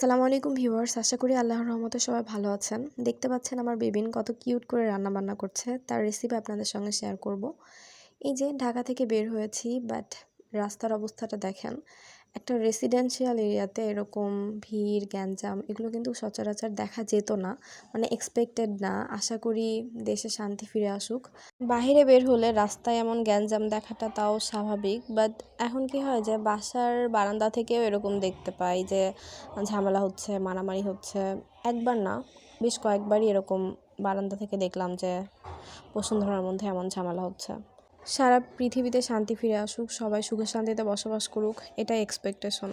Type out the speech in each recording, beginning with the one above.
আসসালামু আলাইকুম ভিউয়ার্স, আশা করি আল্লাহর রহমতে সবাই ভালো আছেন। দেখতে পাচ্ছেন আমার বেবিন কত কিউট করে রান্না বান্না করছে, তার রেসিপি আপনাদের সঙ্গে শেয়ার করব। এই যে ঢাকা থেকে বের হয়েছি বাট রাস্তার অবস্থাটা দেখেন। একটা রেসিডেন্সিয়াল এরিয়াতে এরকম ভিড়, গ্যাঞ্জাম এগুলো কিন্তু সচরাচর দেখা যেত না। মানে এক্সপেক্টেড না। আশা করি দেশে শান্তি ফিরে আসুক। বাহিরে বের হলে রাস্তায় এমন গ্যাঞ্জাম দেখাটা তাও স্বাভাবিক। বাট এখন কি হয় যে, বাসার বারান্দা থেকেও এরকম দেখতে পাই যে, ঝামেলা হচ্ছে, মারামারি হচ্ছে। একবার না, বেশ কয়েকবারই এরকম বারান্দা থেকে দেখলাম যে, বসুন্ধরার মধ্যে এমন ঝামেলা হচ্ছে। সারা পৃথিবীতে শান্তি ফিরে আসুক, সবাই সুখে শান্তিতে বসবাস করুক, এটাই এক্সপেকটেশন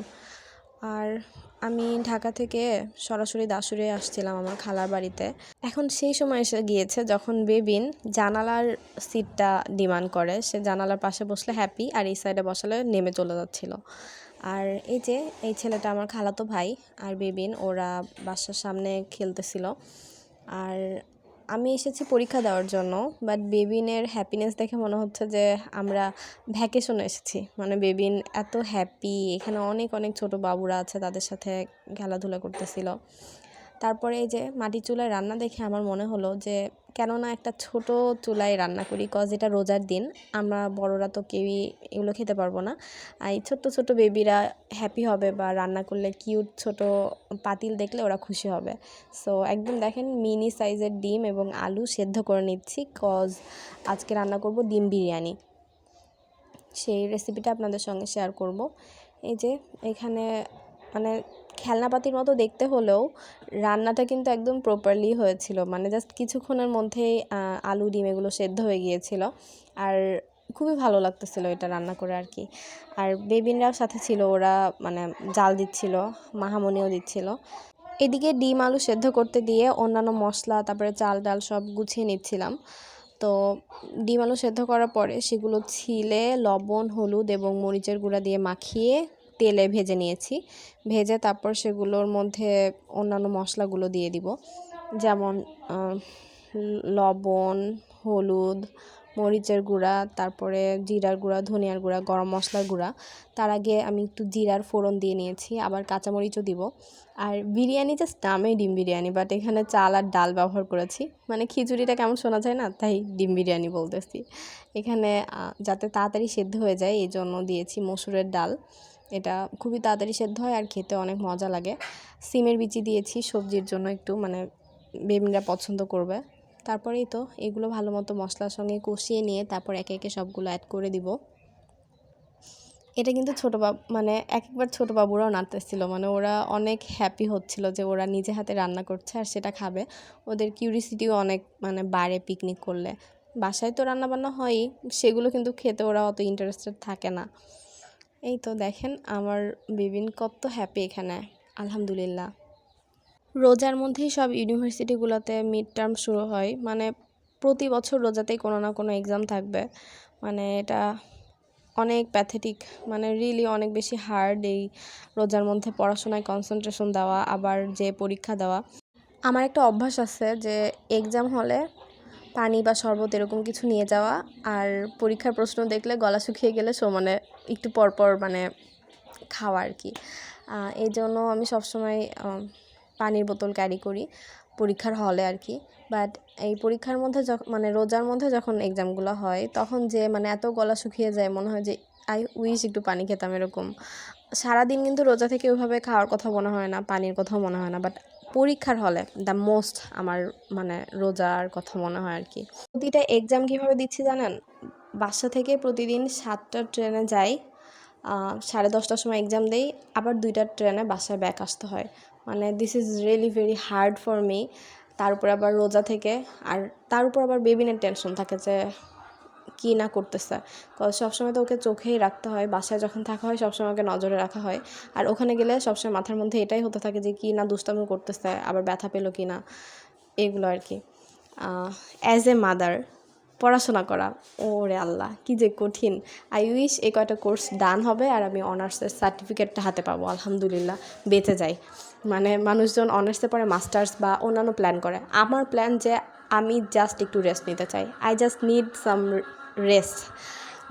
আর আমি ঢাকা থেকে সরাসরি দাসুরে আসছিলাম আমার খালার বাড়িতে। এখন সেই সময় এসে গিয়েছে যখন বেবিন জানালার সিটটা ডিমান্ড করে। সে জানালার পাশে বসলে হ্যাপি আর এই সাইডে বসালে নেমে চলে যাচ্ছিল। আর এই যে, এই ছেলেটা আমার খালাতো ভাই আর বেবিন, ওরা বাসার সামনে খেলতেছিল। আর আমি এসেছি পরীক্ষা দেওয়ার জন্য বাট বেবিনের হ্যাপিনেস দেখে মনে হচ্ছে যে আমরা ভ্যাকেশনে এসেছি। মানে বেবিন এত হ্যাপি এখানে অনেক অনেক ছোট বাবুরা আছে তাদের সাথে খেলাধুলা করতেছিল। তারপরে এই যে মাটি চুলায় রান্না দেখে আমার মনে হলো যে কেননা একটা ছোট চুলায় রান্না করি কজ এটা রোজার দিন, আমরা বড়রা তো কেউই এগুলো খেতে পারব না। আর এই ছোট্ট ছোট বেবিরা হ্যাপি হবে বা রান্না করলে কিউট ছোট পাতিল দেখলে ওরা খুশি হবে। সো একদম দেখেন মিনি সাইজের ডিম এবং আলু সেদ্ধ করে নিচ্ছি কজ আজকে রান্না করব ডিম বিরিয়ানি। সেই রেসিপিটা আপনাদের সঙ্গে শেয়ার করব। এই যে এখানে মানে খেলনাপাতির মতো দেখতে হলেও রান্নাটা কিন্তু একদম প্রপারলি হয়েছিল। মানে জাস্ট কিছুক্ষণের মধ্যেই আলু, ডিম এগুলো সেদ্ধ হয়ে গিয়েছিল। আর খুবই ভালো লাগতেছিল এটা রান্না করে আর কি। আর বেবিনরাও সাথে ছিল, ওরা মানে জাল দিচ্ছিল, মাহামনিও দিচ্ছিল। এদিকে ডিম, আলু সেদ্ধ করতে দিয়ে অন্যান্য মশলা, তারপরে চাল ডাল সব গুছিয়ে নিচ্ছিলাম। তো ডিম, আলু সেদ্ধ করার পরে সেগুলো ছিলে, লবণ, হলুদ এবং মরিচের গুঁড়া দিয়ে মাখিয়ে তেলে ভেজে নিয়েছি। ভেজে তারপর সেগুলোর মধ্যে অন্যান্য মশলাগুলো দিয়ে দিব। যেমন লবণ, হলুদ, মরিচের গুঁড়া, তারপরে জিরার গুঁড়া, ধনিয়ার গুঁড়া, গরম মশলার গুঁড়া। তার আগে আমি একটু জিরার ফোড়ন দিয়ে নিয়েছি, আবার কাঁচামরিচও দিব। আর বিরিয়ানি জাস্ট নামেই ডিম বিরিয়ানি বাট এখানে চাল আর ডাল ব্যবহার করেছি। মানে খিচুড়িটা কেমন শোনা যায় না, তাই ডিম বিরিয়ানি বলতেছি। এখানে যাতে তাড়াতাড়ি সেদ্ধ হয়ে যায় এই জন্য দিয়েছি মসুরের ডাল। এটা খুবই তাড়াতাড়ি সেদ্ধ হয় আর খেতে অনেক মজা লাগে। সিমের বিচি দিয়েছি, সবজির জন্য একটু মানে বেবিনরা পছন্দ করবে। তারপরেই তো এগুলো ভালো মতো মশলার সঙ্গে কষিয়ে নিয়ে তারপর একে একে সবগুলো অ্যাড করে দিব। এটা কিন্তু ছোটো মানে এক একবার ছোটো বাবুরাও নাড়তেছিল মানে ওরা অনেক হ্যাপি হচ্ছিল যে ওরা নিজে হাতে রান্না করছে আর সেটা খাবে। ওদের কিউরিসিটিও অনেক মানে বাড়ে পিকনিক করলে। বাসায় তো রান্নাবান্না হয়ই, সেগুলো কিন্তু খেতে ওরা অত ইন্টারেস্টেড থাকে না। এই তো দেখেন আমার বিবিন কত হ্যাপি এখানে, আলহামদুলিল্লাহ। রোজার মধ্যেই সব ইউনিভার্সিটিগুলোতে মিড টার্ম শুরু হয় মানে প্রতি বছর রোজাতেই কোনো না কোনো এক্সাম থাকবে। মানে এটা অনেক প্যাথেটিক মানে রিয়েলি অনেক বেশি হার্ড এই রোজার মধ্যে পড়াশোনায় কনসেন্ট্রেশন দেওয়া, আবার যে পরীক্ষা দেওয়া। আমার একটা অভ্যাস আছে যে এক্সাম হলে পানি বা শরবত এরকম কিছু নিয়ে যাওয়া, আর পরীক্ষার প্রশ্ন দেখলে গলা শুকিয়ে গেলে সো মানে একটু পরপর মানে খাওয়া আর কি। এই জন্য আমি সবসময় পানির বোতল ক্যারি করি পরীক্ষার হলে আর কি। বাট এই পরীক্ষার মধ্যে যখন মানে রোজার মধ্যে যখন এক্সামগুলো হয়, তখন যে মানে এত গলা শুকিয়ে যায়, মনে হয় যে আই উইশ একটু পানি খেতাম, এরকম। সারাদিন কিন্তু রোজা থেকে ওইভাবে খাওয়ার কথা মনে হয় না, পানির কথাও মনে হয় না। বাট পরীক্ষার হলে দ্য মোস্ট আমার মানে রোজার কথা মনে হয় আর কি। প্রতিটা এক্সাম কীভাবে দিচ্ছি জানেন? বাসা থেকে প্রতিদিন সাতটা ট্রেনে যাই সাড়ে দশটার সময় এক্সাম দেই, আবার দুইটা ট্রেনে বাসায় ব্যাক আসতে হয়। মানে this is really very hard for me তার উপরে আবার রোজা থেকে, আর তার উপর আবার বেবিনের টেনশন থাকে যে কী না করতেছে। সবসময় তো ওকে চোখেই রাখতে হয়, বাসায় যখন থাকা হয় সবসময় ওকে নজরে রাখা হয়। আর ওখানে গেলে সবসময় মাথার মধ্যে এটাই হতে থাকে যে কী না দুষ্টামি করতেছে, আবার ব্যথা পেল কি না, এগুলো আর কি। অ্যাজ এ মাদার পড়াশোনা করা। ওরে আল্লাহ, কি যে কঠিন। আই উইশ এই কয়টা কোর্স ডান হবে আর আমি অনার্সের সার্টিফিকেটটা হাতে পাবো, আলহামদুলিল্লাহ, বেঁচে যাই। মানে মানুষজন অনার্সে পরে মাস্টার্স বা অন্যান্য প্ল্যান করে। আমার প্ল্যান যে আমি জাস্ট একটু রেস্ট নিতে চাই। I just need some rest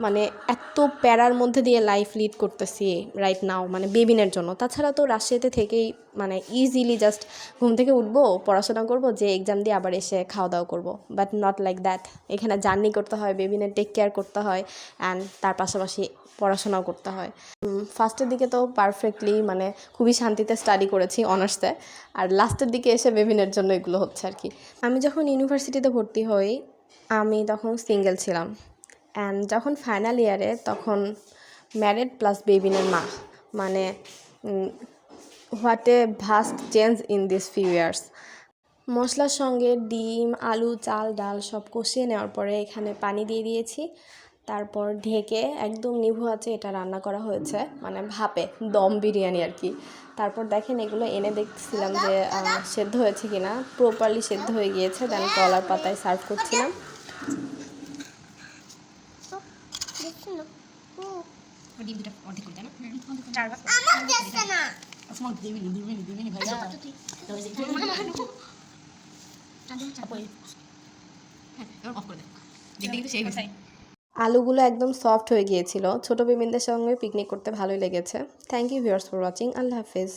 মানে এত প্যারার মধ্যে দিয়ে লাইফ লিড করতেছি রাইট নাও মানে বেবিনের জন্য। তাছাড়া তো রাজশাহীতে থেকেই মানে ইজিলি জাস্ট ঘুম থেকে উঠবো, পড়াশোনা করব, যে এক্সাম দিয়ে আবার এসে খাওয়া দাওয়া করব। বাট নট লাইক দ্যাট এখানে জার্নি করতে হয়, বেবিনের টেক কেয়ার করতে হয় অ্যান্ড তার পাশাপাশি পড়াশোনাও করতে হয়। ফার্স্টের দিকে তো পারফেক্টলি মানে খুবই শান্তিতে স্টাডি করেছি অনার্সে আর লাস্টের দিকে এসে বেবিনের জন্য এগুলো হচ্ছে আর কি। আমি যখন ইউনিভার্সিটিতে ভর্তি হই, আমি তখন সিঙ্গেল ছিলাম। অ্যান্ড যখন ফাইনাল ইয়ারে তখন ম্যারিড প্লাস বেবিনের মা। মানে what a vast change in this few years মশলার সঙ্গে ডিম, আলু, চাল, ডাল সব কষিয়ে নেওয়ার পরে এখানে পানি দিয়ে দিয়েছি। তারপর ঢেকে একদম নিভু আছে এটা রান্না করা হয়েছে। মানে ভাপে, দম বিরিয়ানি আর কি। তারপর দেখেন এগুলো এনে দেখছিলাম যে সেদ্ধ হয়েছে কিনা। প্রপারলি সেদ্ধ হয়ে গিয়েছে দেন কলার পাতায় সার্ভ করছিলাম। ডিম দুটো অর্ধেক করে চার ভাগ আমার না। তোমার দিবি নি দিবি নি দিবি নি ভাইয়া তো এই যে তারপরে হ্যাঁ এবার অফ করে দে। দেখতে কিন্তু সেই হয়েছে। আলুগুলো একদম সফট হয়ে গিয়েছিল। ছোট বিমিনদের সঙ্গে পিকনিক করতে ভালোই লেগেছে। Thank you viewers for watching Allah Hafiz.